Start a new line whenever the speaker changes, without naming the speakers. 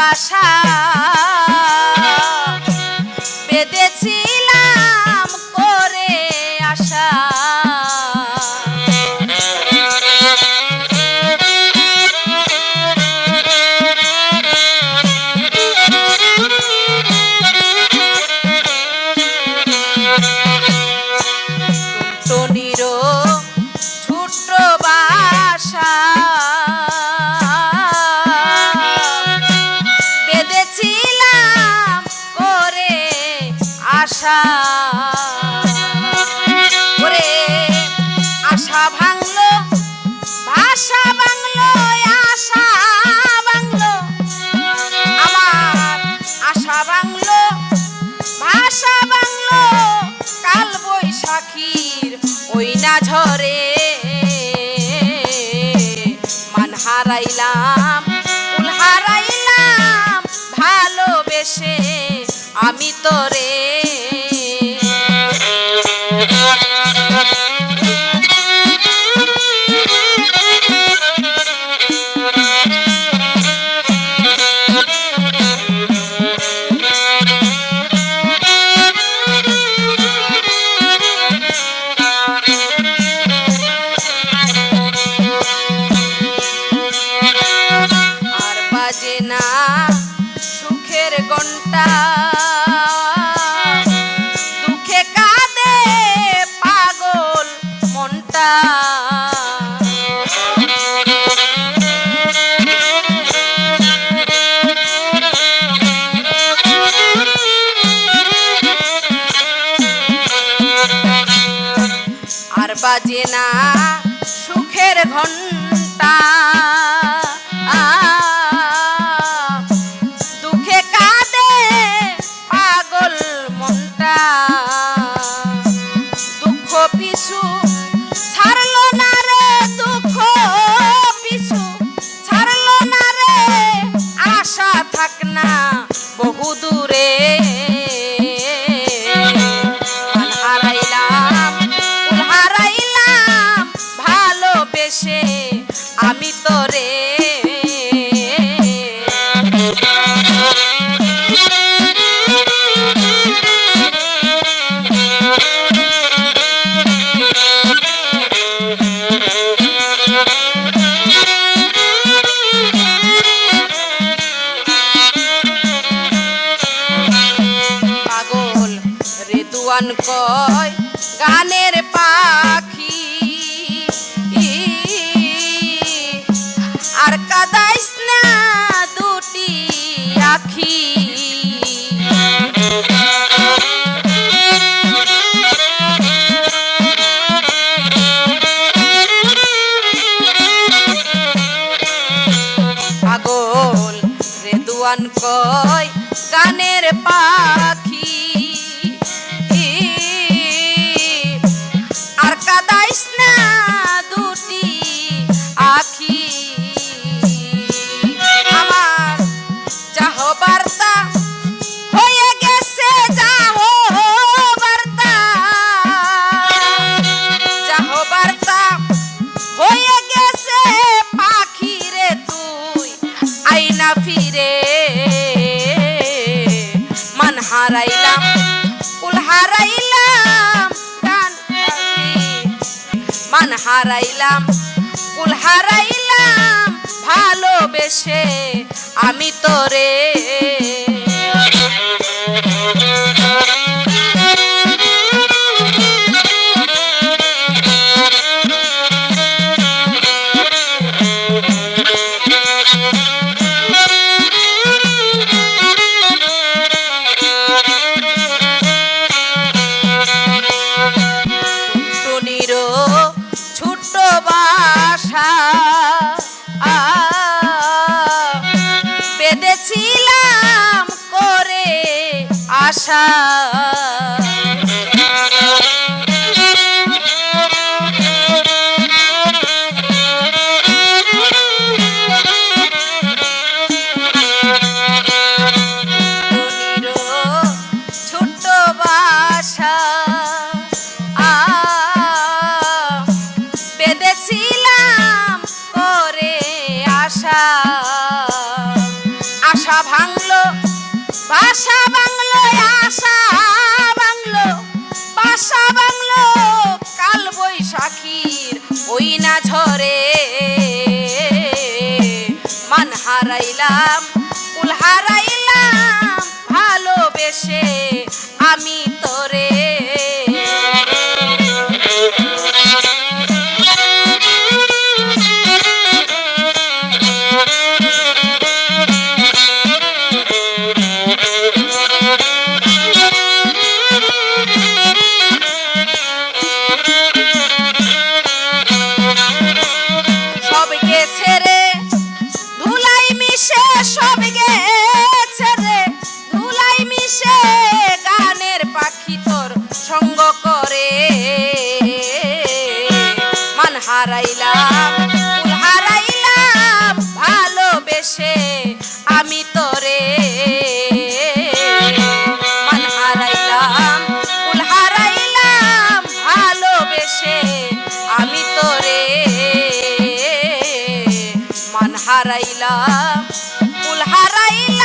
বাসা আশা। করে আশা ভাঙলো, ভাষা বাংলো আশা বাংলো আমার আশা বাংলো ভাষা বাংলো কাল বৈশাখীর ওই না ঝরে। মান হারাইলাম হারাইলাম, ভালোবেসে আমি তোরে। মনটা আর বাজে না সুখের ঘণ্টা। রেদুয়ান কয় গানের পাখি। আর কাদাইস না দুটি আখি। পাগল রেদুয়ান কয় গানের পাখি। হারাইলাম কুল হারাইলাম ভালোবেসে আমি তোরে হারাইলাম কুল ভালোবেসে আমি হারাইলাম কুল হারাইলাম ভালোবেসে আমি তোরে। মান হারাইলাম হারাইলাম ভালোবেসে আমি তোরে। মান হারাইলাম Hey.